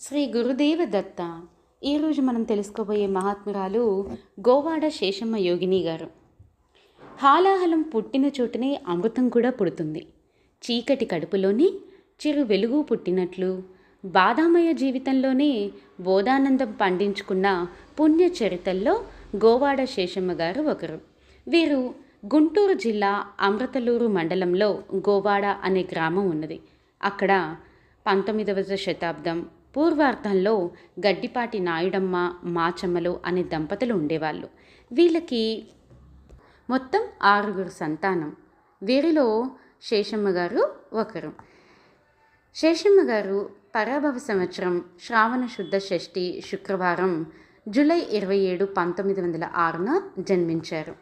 శ్రీ గురుదేవ దత్త. ఈరోజు మనం తెలుసుకోబోయే మహాత్మురాలు గోవాడ శేషమ్మ యోగిని గారు. హాలాహలం పుట్టిన చోటనే అమృతం కూడా పుడుతుంది. చీకటి కడుపులోని చిరు వెలుగు పుట్టినట్లు బాధామయ జీవితంలోనే బోధానందం పండించుకున్న పుణ్య చరితల్లో గోవాడ శేషమ్మ గారు ఒకరు. వీరు గుంటూరు జిల్లా అమృతలూరు మండలంలో గోవాడ అనే గ్రామం ఉన్నది. అక్కడ పంతొమ్మిదవ శతాబ్దం పూర్వార్థంలో గడ్డిపాటి నాయుడమ్మ మాచమ్మలు అనే దంపతులు ఉండేవాళ్ళు. వీళ్ళకి మొత్తం ఆరుగురు సంతానం. వీరిలో శేషమ్మ గారు ఒకరు. శేషమ్మ గారు పరాభవ సంవత్సరం శ్రావణ శుద్ధ షష్ఠి శుక్రవారం జూలై ఇరవై ఏడు పంతొమ్మిది వందల ఆరున జన్మించారు.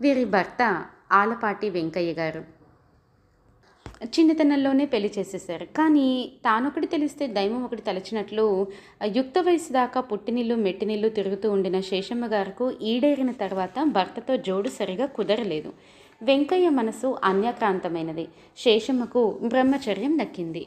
వీరి భర్త ఆలపాటి వెంకయ్య గారు. చిన్నతనంలోనే పెళ్ళి చేసేసారు కానీ తానొకటి తెలిస్తే దైవం ఒకటి తలచినట్లు యుక్త వయసు దాకా పుట్టినిల్లు మెట్టినిల్లు తిరుగుతూ ఉండిన శేషమ్మ గారికి ఈడేరిన తర్వాత భర్తతో జోడు సరిగా కుదరలేదు. వెంకయ్య మనసు అన్యక్రాంతమైనది. శేషమ్మకు బ్రహ్మచర్యం దక్కింది.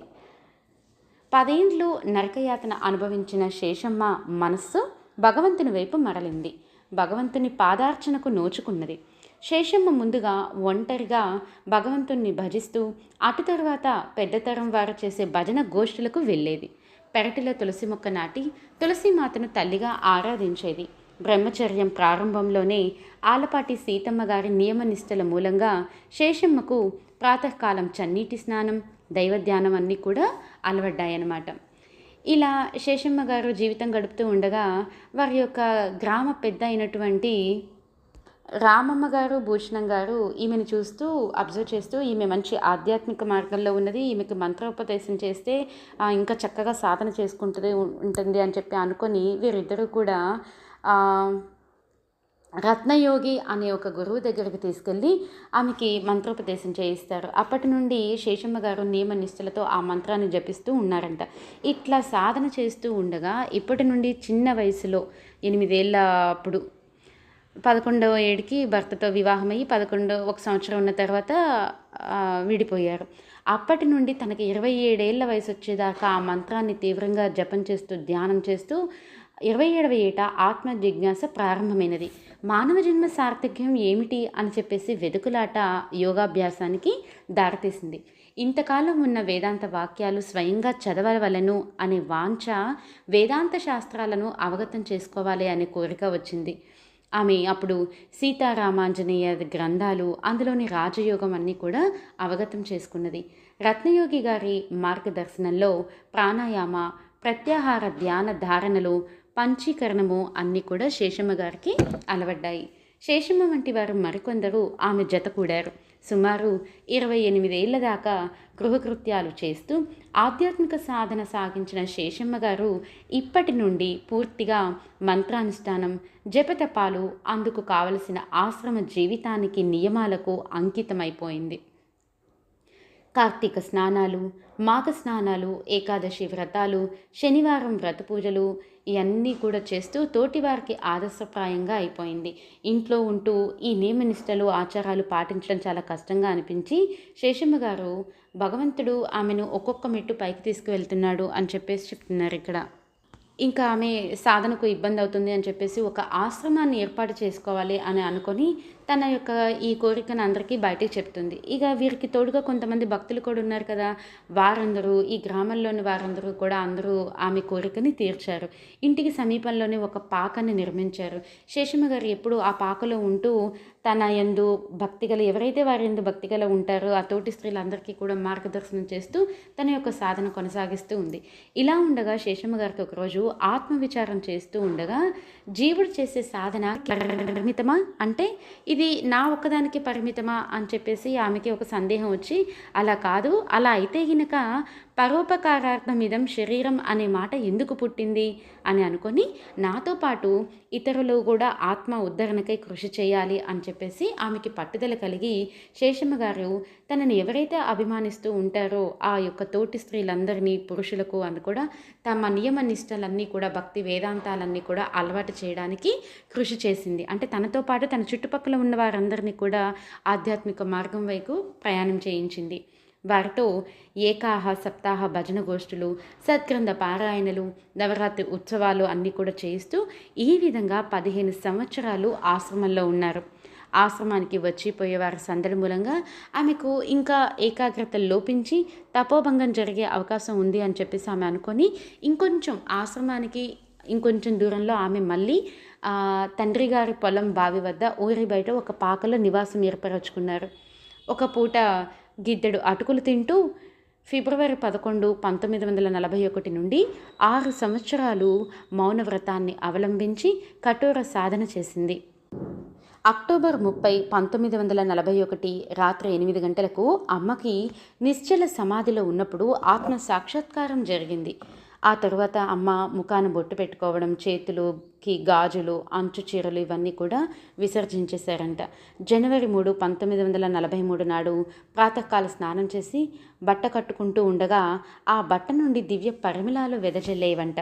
పదేండ్లు నరకయాతన అనుభవించిన శేషమ్మ మనస్సు భగవంతుని వైపు మరలింది. భగవంతుని పాదార్చనకు నోచుకున్నది. శేషమ్మ ముందుగా ఒంటరిగా భగవంతుణ్ణి భజిస్తూ అటు తర్వాత పెద్దతరం వారు చేసే భజన గోష్ఠులకు వెళ్ళేది. పెరటిలో తులసి మొక్క నాటి తులసిమాతను తల్లిగా ఆరాధించేది. బ్రహ్మచర్యం ప్రారంభంలోనే ఆలపాటి సీతమ్మ గారి నియమనిష్టల మూలంగా శేషమ్మకు ప్రాతకాలం చన్నీటి స్నానం దైవధ్యానం అన్నీ కూడా అలవడ్డాయన్నమాట. ఇలా శేషమ్మ గారు జీవితం గడుపుతూ ఉండగా వారి యొక్క గ్రామ పెద్ద అయినటువంటి రామమ్మ గారు భూషణం గారు ఈమెను చూస్తూ అబ్జర్వ్ చేస్తూ ఈమె మంచి ఆధ్యాత్మిక మార్గంలో ఉన్నది ఈమెకి మంత్రోపదేశం చేస్తే ఇంకా చక్కగా సాధన చేసుకుంటుంది ఉంటుంది అని చెప్పి అనుకొని వీరిద్దరూ కూడా రత్నయోగి అనే ఒక గురువు దగ్గరికి తీసుకెళ్ళి ఆమెకి మంత్రోపదేశం చేయిస్తారు. అప్పటి నుండి శేషమ్మ గారు నియమ నిష్ఠలతో ఆ మంత్రాన్ని జపిస్తూ ఉన్నారంట. ఇట్లా సాధన చేస్తూ ఉండగా ఇప్పటి నుండి చిన్న వయసులో ఎనిమిదేళ్ళ అప్పుడు పదకొండవ ఏడుకి భర్తతో వివాహమయ్యి పదకొండో ఒక సంవత్సరం ఉన్న తర్వాత విడిపోయారు. అప్పటి నుండి తనకి ఇరవై ఏడేళ్ళ వయసు వచ్చేదాకా ఆ మంత్రాన్ని తీవ్రంగా జపం చేస్తూ ధ్యానం చేస్తూ ఇరవై ఏడవ ఏట ఆత్మ జిజ్ఞాస ప్రారంభమైనది. మానవ జన్మ సార్థక్యం ఏమిటి అని చెప్పేసి వెతుకులాట యోగాభ్యాసానికి దారితీసింది. ఇంతకాలం ఉన్న వేదాంత వాక్యాలు స్వయంగా చదవవలను అనే వాంఛ వేదాంత శాస్త్రాలను అవగతం చేసుకోవాలి అనే కోరిక వచ్చింది. ఆమె అప్పుడు సీతారామాంజనేయ గ్రంథాలు అందులోని రాజయోగం అన్నీ కూడా అవగతం చేసుకున్నది. రత్నయోగి గారి మార్గదర్శనంలో ప్రాణాయామ ప్రత్యాహార ధ్యాన ధారణలు పంచీకరణము అన్నీ కూడా శేషమ్మ గారికి అలవడ్డాయి. శేషమ్మ వంటి వారు మరికొందరు ఆమె జత కూడారు. సుమారు ఇరవై ఎనిమిదేళ్ళ దాకా గృహకృత్యాలు చేస్తూ ఆధ్యాత్మిక సాధన సాగించిన శేషమ్మ గారు ఇప్పటి నుండి పూర్తిగా మంత్రానుష్ఠానం జపతపాలు అందుకు కావలసిన ఆశ్రమ జీవితానికి నియమాలకు అంకితమైపోయింది. కార్తీక స్నానాలు మాఘ స్నానాలు ఏకాదశి వ్రతాలు శనివారం వ్రత పూజలు ఇవన్నీ కూడా చేస్తూ తోటివారికి ఆదర్శప్రాయంగా అయిపోయింది. ఇంట్లో ఉంటూ ఈ నియమనిష్టలు ఆచారాలు పాటించడం చాలా కష్టంగా అనిపించి శేషమ్మ గారు భగవంతుడు ఆమెను ఒక్కొక్క మెట్టు పైకి తీసుకువెళ్తున్నాడు అని చెప్పేసి చెప్తున్నారు ఇక్కడ. ఇంకా ఆమె సాధనకు ఇబ్బంది అవుతుంది అని చెప్పేసి ఒక ఆశ్రమాన్ని ఏర్పాటు చేసుకోవాలి అని అనుకొని తన యొక్క ఈ కోరికను అందరికీ బయటకు చెప్తుంది. ఇక వీరికి తోడుగా కొంతమంది భక్తులు కూడా ఉన్నారు కదా. వారందరూ ఈ గ్రామంలోని వారందరూ కూడా అందరూ ఆమె కోరికని తీర్చారు. ఇంటికి సమీపంలోనే ఒక పాకని నిర్మించారు. శేషమ్మ గారు ఎప్పుడు ఆ పాకలో ఉంటూ తన ఎందు భక్తిగల ఎవరైతే వారి ఎందు భక్తిగల ఉంటారో ఆ తోటి స్త్రీలందరికీ కూడా మార్గదర్శనం చేస్తూ తన యొక్క సాధన కొనసాగిస్తూ ఉంది. ఇలా ఉండగా శేషమ్మ గారికి ఒకరోజు ఆత్మవిచారం చేస్తూ ఉండగా జీవుడు చేసే సాధన పరిమితమా? అంటే ఇది నా ఒక్కదానికి పరిమితమా అని చెప్పేసి ఆమెకి ఒక సందేహం వచ్చి అలా కాదు అలా అయితే గినక పరోపకారార్థం ఇదం శరీరం అనే మాట ఎందుకు పుట్టింది అని అనుకొని నాతో పాటు ఇతరులు కూడా ఆత్మ ఉద్ధరణకై కృషి చేయాలి అని చెప్పేసి ఆమెకి పట్టుదల కలిగి శేషమ్మ గారు తనని ఎవరైతే అభిమానిస్తూ ఉంటారో ఆ యొక్క తోటి స్త్రీలందరినీ పురుషులకు అని కూడా తమ నియమ నిష్టలన్నీ కూడా భక్తి వేదాంతాలన్నీ కూడా అలవాటు చేయడానికి కృషి చేసింది. అంటే తనతో పాటు తన చుట్టుపక్కల ఉన్న వారందరినీ కూడా ఆధ్యాత్మిక మార్గం వైపు ప్రయాణం చేయించింది. వారితో ఏకాహ సప్తాహ భజన గోష్ఠులు సత్గ్రంథ పారాయణలు నవరాత్రి ఉత్సవాలు అన్నీ కూడా చేస్తూ ఈ విధంగా పదిహేను సంవత్సరాలు ఆశ్రమంలో ఉన్నారు. ఆశ్రమానికి వచ్చిపోయేవారి సందడి మూలంగా ఆమెకు ఇంకా ఏకాగ్రత లోపించి తపోభంగం జరిగే అవకాశం ఉంది అని చెప్పేసి ఆమె అనుకొని ఇంకొంచెం ఆశ్రమానికి ఇంకొంచెం దూరంలో ఆమె మళ్ళీ తండ్రి గారి పొలం బావి వద్ద ఊరి బయట ఒక పాకలో నివాసం ఏర్పరచుకున్నారు. ఒక పూట గిద్దెడు అటుకులు తింటూ ఫిబ్రవరి పదకొండు పంతొమ్మిది వందల నలభై ఒకటి నుండి ఆరు సంవత్సరాలు మౌనవ్రతాన్ని అవలంబించి కఠోర సాధన చేసింది. అక్టోబర్ ముప్పై పంతొమ్మిది వందల నలభై ఒకటి రాత్రి ఎనిమిది గంటలకు అమ్మకి నిశ్చల సమాధిలో ఉన్నప్పుడు ఆత్మ సాక్షాత్కారం జరిగింది. ఆ తర్వాత అమ్మ ముఖాన బొట్టు పెట్టుకోవడం చేతులుకి గాజులు అంచు చీరలు ఇవన్నీ కూడా విసర్జించేశారంట. జనవరి మూడు పంతొమ్మిది వందల నలభై మూడు నాడు ప్రాతకాల స్నానం చేసి బట్ట కట్టుకుంటూ ఉండగా ఆ బట్ట నుండి దివ్య పరిమళాలు వెదజల్లేవంట.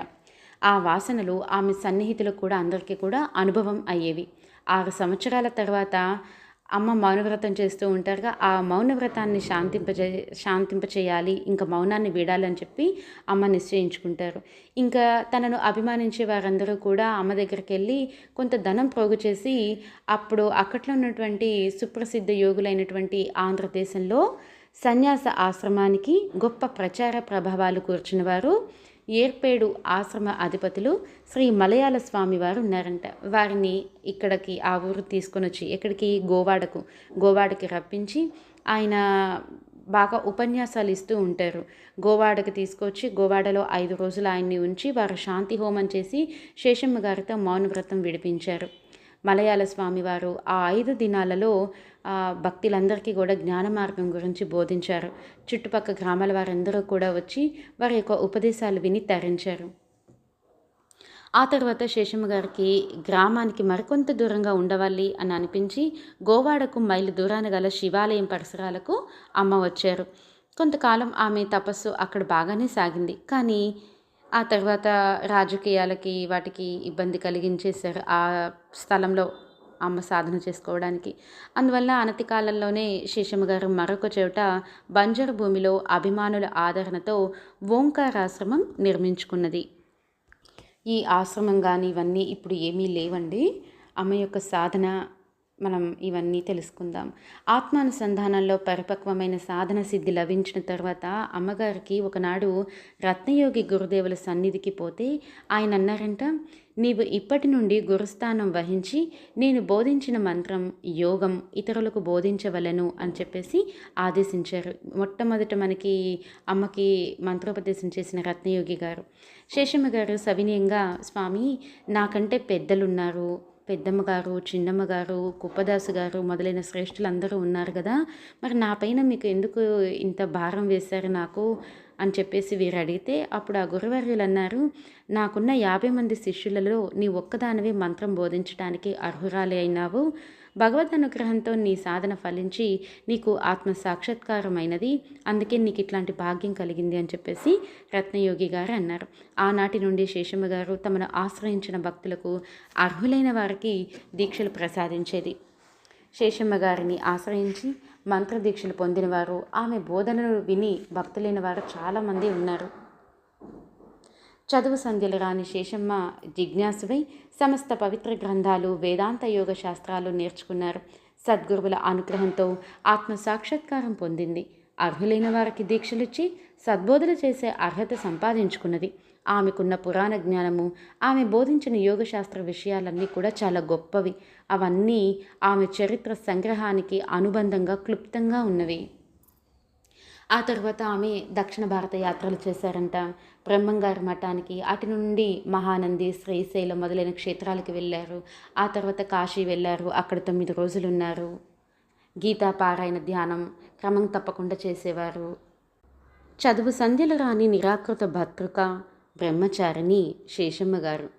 ఆ వాసనలు ఆమె సన్నిహితులకు కూడా అందరికీ కూడా అనుభవం అయ్యేవి. ఆరు సంవత్సరాల తర్వాత అమ్మ మౌనవ్రతం చేస్తూ ఉంటారుగా ఆ మౌనవ్రతాన్ని శాంతింపజే శాంతింపచేయాలి ఇంకా మౌనాన్ని వీడాలని చెప్పి అమ్మ నిశ్చయించుకుంటారు. ఇంకా తనను అభిమానించే వారందరూ కూడా అమ్మ దగ్గరికి వెళ్ళి కొంత ధనం ప్రోగు చేసి అప్పుడు అక్కట్లో ఉన్నటువంటి సుప్రసిద్ధ యోగులైనటువంటి ఆంధ్రదేశంలో సన్యాస ఆశ్రమానికి గొప్ప ప్రచార ప్రభావాలు కూర్చున్నవారు ఏర్పేడు ఆశ్రమ అధిపతులు శ్రీ మలయాళ స్వామి వారు ఉన్నారంట. వారిని ఇక్కడికి ఆ ఊరు తీసుకొని వచ్చి ఎక్కడికి? గోవాడకు. గోవాడకి రప్పించి ఆయన బాగా ఉపన్యాసాలు ఇస్తూ ఉంటారు. గోవాడకి తీసుకొచ్చి గోవాడలో ఐదు రోజులు ఆయన్ని ఉంచి వారు శాంతి హోమం చేసి శేషమ్మ గారితో మౌనవ్రతం విడిపించారు. మలయాళ స్వామివారు ఆ ఐదు దినాలలో భక్తులందరికీ కూడా జ్ఞాన మార్గం గురించి బోధించారు. చుట్టుపక్కల గ్రామాల వారందరూ కూడా వచ్చి వారి యొక్క ఉపదేశాలు విని తరించారు. ఆ తర్వాత శేషమ్మ గారికి గ్రామానికి మరికొంత దూరంగా ఉండవాలి అని అనిపించి గోవాడకు మైలు దూరాన గల శివాలయం పరిసరాలకు అమ్మ వచ్చారు. కొంతకాలం ఆమె తపస్సు అక్కడ బాగానే సాగింది. కానీ ఆ తర్వాత రాజకీయాలకి వాటికి ఇబ్బంది కలిగించేశారు ఆ స్థలంలో అమ్మ సాధన చేసుకోవడానికి. అందువల్ల అనతి కాలంలోనే శేషమ్మ గారు మరొక చోట బంజరు భూమిలో అభిమానుల ఆదరణతో ఓంకారాశ్రమం నిర్మించుకున్నది. ఈ ఆశ్రమం కానీ ఇవన్నీ ఇప్పుడు ఏమీ లేవండి. అమ్మ యొక్క సాధన మనం ఇవన్నీ తెలుసుకుందాం. ఆత్మానుసంధానంలో పరిపక్వమైన సాధన సిద్ధి లభించిన తర్వాత అమ్మగారికి ఒకనాడు రత్నయోగి గురుదేవుల సన్నిధికి పోతే ఆయన అన్నారంట నీవు ఇప్పటి నుండి గురుస్థానం వహించి నేను బోధించిన మంత్రం యోగం ఇతరులకు బోధించవలను అని చెప్పేసి ఆదేశించారు. మొట్టమొదట మనకి అమ్మకి మంత్రోపదేశం చేసిన రత్నయోగి గారు. శేషమ్మ గారు సవినయంగా స్వామి నాకంటే పెద్దలున్నారు. పెద్దమ్మ గారు చిన్నమ్మ గారు కుప్పదాసు గారు మొదలైన శ్రేష్ఠులందరూ ఉన్నారు కదా. మరి నా పైన మీకు ఎందుకు ఇంత భారం వేశారు నాకు అని చెప్పేసి వీరు అడిగితే అప్పుడు ఆ గురువర్యులు అన్నారు నాకున్న యాభై మంది శిష్యులలో నీ ఒక్కదానివే మంత్రం బోధించడానికి అర్హురాలి అయినావు. భగవద్ అనుగ్రహంతో నీ సాధన ఫలించి నీకు ఆత్మ సాక్షాత్కారమైనది అందుకే నీకు ఇట్లాంటి భాగ్యం కలిగింది అని చెప్పేసి రత్నయోగి గారు అన్నారు. ఆనాటి నుండి శేషమ్మ గారు తమను ఆశ్రయించిన భక్తులకు అర్హులైన వారికి దీక్షలు ప్రసాదించేది. శేషమ్మ గారిని ఆశ్రయించి మంత్రదీక్షలు పొందినవారు ఆమె బోధనలు విని భక్తులైన వారు చాలామంది ఉన్నారు. చదువు సంధ్యలు రాని శేషమ్మ జిజ్ఞాసువై సమస్త పవిత్ర గ్రంథాలు వేదాంత యోగ శాస్త్రాలు నేర్చుకున్నారు. సద్గురువుల అనుగ్రహంతో ఆత్మ సాక్షాత్కారం పొందింది. అర్హులైన వారికి దీక్షలిచ్చి సద్బోధన చేసే అర్హత సంపాదించుకున్నది. ఆమెకున్న పురాణ జ్ఞానము ఆమె బోధించిన యోగశాస్త్ర విషయాలన్నీ కూడా చాలా గొప్పవి. అవన్నీ ఆమె చరిత్ర సంగ్రహానికి అనుబంధంగా క్లుప్తంగా ఉన్నవి. ఆ తర్వాత ఆమె దక్షిణ భారత యాత్రలు చేశారంట. బ్రహ్మంగారి మఠానికి అటు నుండి మహానంది శ్రీశైలం మొదలైన క్షేత్రాలకు వెళ్ళారు. ఆ తర్వాత కాశీ వెళ్ళారు. అక్కడ తొమ్మిది రోజులు ఉన్నారు గీతా పారాయణ ధ్యానం క్రమం తప్పకుండా చేసేవారు. చదువు సంధ్యలు రాని నిరాకృత భద్రుక బ్రహ్మచారిణి శేషమ్మ గారు.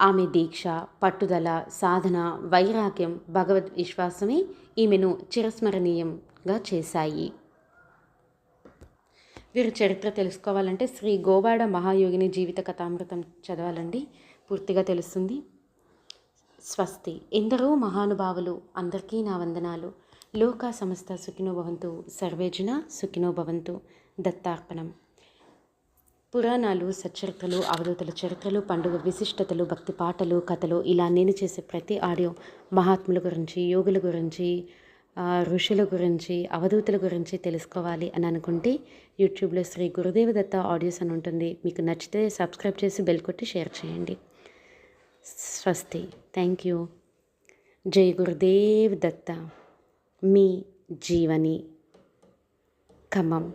ఆమె దీక్ష పట్టుదల సాధన వైరాగ్యం భగవద్ విశ్వాసమే ఈమెను చిరస్మరణీయంగా చేశాయి. వీరి చరిత్ర తెలుసుకోవాలంటే శ్రీ గోవాడ మహాయోగిని జీవిత కథామృతం చదవాలండి. పూర్తిగా తెలుస్తుంది. స్వస్తి. ఎందరో మహానుభావులు అందరికీ నా వందనాలు. లోక సమస్త సుఖినో భవంతు. సర్వే సుఖినో భవంతు. దత్తార్పణం. పురాణాలు సచ్చరిత్రలు అవధూతల చరిత్రలు పండుగ విశిష్టతలు భక్తి పాటలు కథలు ఇలా నేను చేసే ప్రతి ఆడియో మహాత్ముల గురించి యోగుల గురించి ఋషుల గురించి అవధూతుల గురించి తెలుసుకోవాలి అని అనుకుంటే యూట్యూబ్లో శ్రీ గురుదేవ దత్త ఆడియోస్ అని ఉంటుంది. మీకు నచ్చితే సబ్స్క్రైబ్ చేసి బెల్ కొట్టి షేర్ చేయండి. స్వస్తి. Thank you. జై గురుదేవ్ దత్త. మీ జీవని ఖమ్మం.